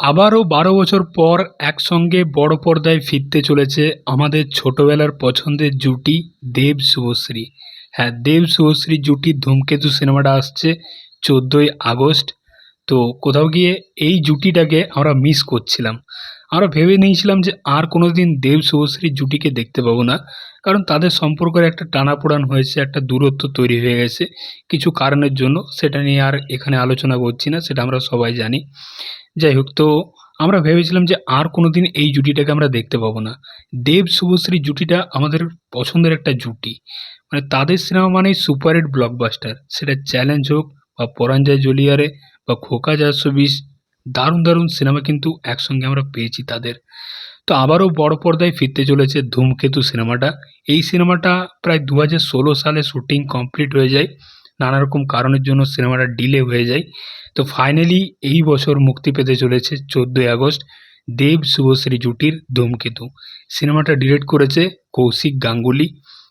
আবারও বারো বছর পর একসঙ্গে বড় পর্দায় ফিরতে চলেছে আমাদের ছোটবেলার পছন্দের জুটি দেব শুভশ্রী। হ্যাঁ দেব শুভশ্রী জুটি ধূমকেতু সিনেমাটা আসছে চোদ্দোই আগস্ট। তো কোথাও গিয়ে এই জুটিটাকে আমরা মিস করছিলাম। আমরা ভেবে নিয়েছিলাম যে আর কোনো দিন দেব শুভশ্রীর জুটিকে দেখতে পাবো না। কারণ তাদের সম্পর্কের একটা টানাপোড়ান হয়েছে, একটা দূরত্ব তৈরি হয়ে গেছে কিছু কারণের জন্য। সেটা নিয়ে আর এখানে আলোচনা করছি না, সেটা আমরা সবাই জানি। যাই হোক, তো আমরা ভেবেছিলাম যে আর কোনো দিন এই জুটিটাকে আমরা দেখতে পাবো না। দেব শুভশ্রী জুটিটা আমাদের পছন্দের একটা জুটি। মানে তাদের সিনেমা মানেই সুপার হিট ব্লকবাস্টার সেটা চ্যালেঞ্জ হোক বা পরাঞ্জয় জলিয়ারে বা খোকা চারশো বিশ দারুণ দারুণ সিনেমা কিন্তু একসঙ্গে আমরা পেয়েছি তাদের। তো আবারও বড় পর্দায় ফিরতে চলেছে ধূমকেতু সিনেমাটা। এই সিনেমাটা প্রায় দু হাজার ষোলো সালে শুটিং কমপ্লিট হয়ে যায় নানা রকম কারণের জন্য সিনেমাটা ডিলে হয়ে যায়। তো ফাইনালি এই বছর মুক্তি পেতে চলেছে চোদ্দোই আগস্ট দেব শুভশ্রী জুটির ধূমকেতু। সিনেমাটা ডিরেক্ট করেছে কৌশিক গাঙ্গুলি।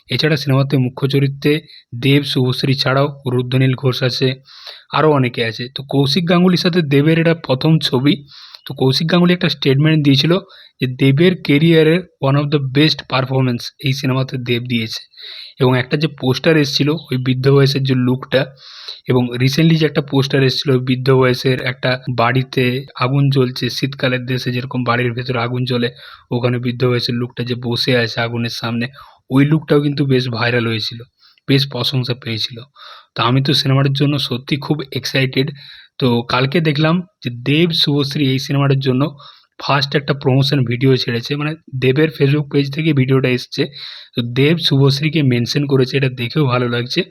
এছাড়া সিনেমাতে মুখ্য চরিত্রে দেব, শুভশ্রী ছাড়াও রুদ্রনীল ঘোষ আছে আরও অনেকে আছে। তো কৌশিক গাঙ্গুলির সাথে দেবের এটা প্রথম ছবি। তো কৌশিক গাঙ্গুলি একটা স্টেটমেন্ট দিয়েছিল যে দেবের কেরিয়ারের one of the best performance এই সিনেমাতে দেব দিয়েছে। এবং একটা যে পোস্টার এসেছিল ওই বৃদ্ধ বয়সের যে লুকটা এবং রিসেন্টলি যে একটা পোস্টার এসেছিল ওই বৃদ্ধ বয়সের একটা বাড়িতে আগুন জ্বলছে, শীতকালের দেশে যেরকম বাড়ির ভেতরে আগুন জ্বলে, ওখানে বৃদ্ধ বয়সের লুকটা যে বসে আছে আগুনের সামনে ওই লুকটাও কিন্তু বেশ ভাইরাল হয়েছিল, বেশ প্রশংসা পেয়েছিল। তো আমি তো সিনেমাটার জন্য সত্যি খুব এক্সাইটেড তো কালকে দেখলাম যে দেব শুভশ্রী এই সিনেমাটার জন্য ফার্স্ট একটা প্রমোশন ভিডিও ছেড়েছে মানে দেবের ফেসবুক পেজ থেকে ভিডিওটা এসছে। তো দেব শুভশ্রীকে মেনশন করেছে, এটা দেখেও ভালো লাগছে।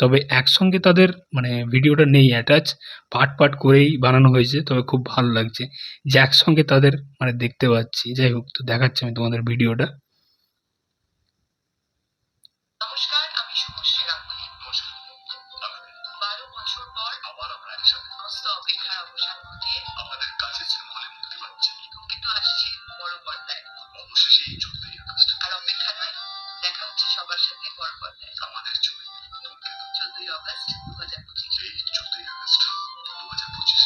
তবে একসঙ্গে তাদের মানে ভিডিওটা নেই অ্যাটাচ পার্ট পার্ট করেই বানানো হয়েছে, তবে খুব ভালো লাগছে। যে একসঙ্গে তাদের মানে দেখতে পাচ্ছি। যাই হোক, তো দেখাচ্ছি আমি তোমাদের ভিডিওটা অবসান ঘটিয়ে আমাদের কাছের সিনেমা মুক্তি পাচ্ছে। ধূমকেতু আসছে বড় পর্দায়। অবশেষে এই চোদ্দই আগস্ট আর অপেক্ষা নয় দেখা হচ্ছে সবার সাথে বড় পর্দায়। আমাদের ছবি। চোদ্দই অগস্ট দু হাজার পঁচিশ। এই চোদ্দই আগস্ট দু হাজার পঁচিশ।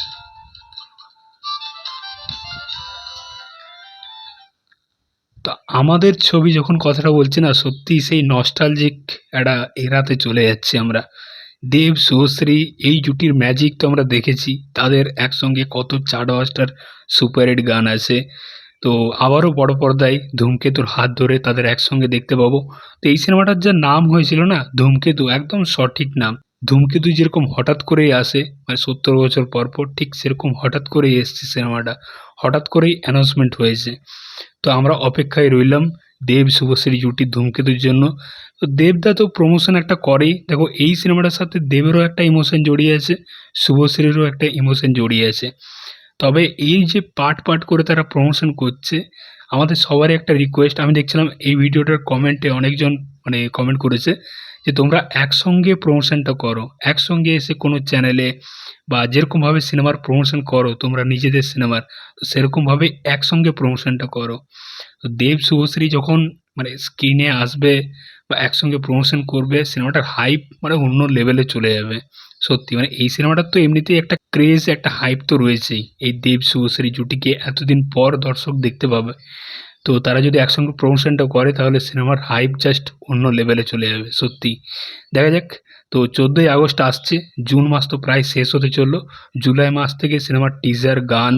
তো আমাদের ছবি যখন কথাটা বলছি না সত্যি সেই নস্টালজিক একটা এরাতে চলে যাচ্ছি আমরা। দেব শুভশ্রী এই জুটির ম্যাজিক তো আমরা দেখেছি। তাদের একসঙ্গে কত চার্টবাস্টার সুপার হিট গান আছে। তো আবারও বড় পর্দায় ধূমকেতুর হাত ধরে তাদের একসঙ্গে দেখতে পাবো। তো এই সিনেমাটার যা নাম হয়েছিল না, ধূমকেতু, একদম সঠিক নাম। ধূমকেতু যেরকম হঠাৎ করেই আসে মানে সত্তর বছর পর পর ঠিক সেরকম হঠাৎ করেই এসছে সিনেমাটা। হঠাৎ করেই অ্যানাউন্সমেন্ট হয়েছে। তো আমরা অপেক্ষায় রইলাম। দেব, শুভশ্রী জুটির ধূমকেতুর জন্য। তো দেবদা তো প্রমোশন একটা করেই। দেখো, এই সিনেমাটার সাথে দেবেরও একটা ইমোশন জড়িয়ে আছে, শুভশ্রীরও একটা ইমোশন জড়িয়ে আছে। তবে এই যে পার্ট পার্ট করে তারা প্রমোশন করছে, আমাদের সবারই একটা রিকোয়েস্ট আমি দেখছিলাম এই ভিডিওটার কমেন্টে অনেকজন মানে কমেন্ট করেছে যে, তোমরা একসঙ্গে প্রমোশনটা করো। একসঙ্গে এসে কোনো চ্যানেলে বা যেরকমভাবে সিনেমার প্রমোশন করো, তোমরা নিজেদের সিনেমার তো সেরকমভাবে একসঙ্গে প্রমোশনটা করো। তো দেব শুভশ্রী যখন মানে স্ক্রিনে আসবে বা একসঙ্গে প্রমোশন করবে সিনেমাটার হাইপ মানে অন্য লেভেলে চলে যাবে। সত্যি মানে এই সিনেমাটার তো এমনিতেই একটা ক্রেজ একটা হাইপ তো রয়েছেই। এই দেব শুভশ্রী জুটিকে এতদিন পর দর্শক দেখতে পাবে। তো তারা যদি একসঙ্গে প্রমোশনটা করে, তাহলে সিনেমার হাইপ জাস্ট অন্য লেভেলে চলে যাবে। সত্যি, দেখা যাক। তো চোদ্দোই আগস্ট আসছে, জুন মাস তো প্রায় শেষ হতে চলল। জুলাই মাস থেকে সিনেমার টিজার গান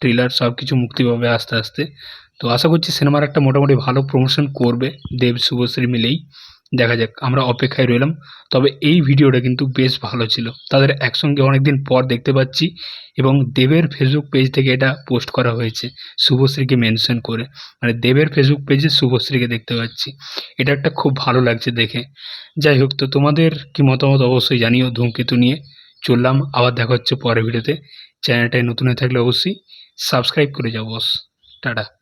ট্রেলার সব কিছু মুক্তি পাবে আস্তে আস্তে। তো আশা করছি সিনেমার একটা মোটামুটি ভালো প্রমোশন করবে দেব, শুভশ্রী মিলেই। দেখা যাক, আমরা অপেক্ষায় রইলাম। তবে এই ভিডিওটা কিন্তু বেশ ভালো ছিল। তাদের একসঙ্গে অনেকদিন পর দেখতে পাচ্ছি এবং দেবের ফেসবুক পেজ থেকে এটা পোস্ট করা হয়েছে, শুভশ্রীকে মেনশন করে। মানে দেবের ফেসবুক পেজে শুভশ্রীকে দেখতে পাচ্ছি। এটা একটা খুব ভালো লাগছে দেখে। যাই হোক, তো তোমাদের কি মতামত অবশ্যই জানিও ধূমকেতু নিয়ে। চললাম, আবার দেখা হচ্ছে পরের ভিডিওতে। চ্যানেলটায় নতুন হয়ে থাকলে অবশ্যই সাবস্ক্রাইব করে যাও বস টাটা।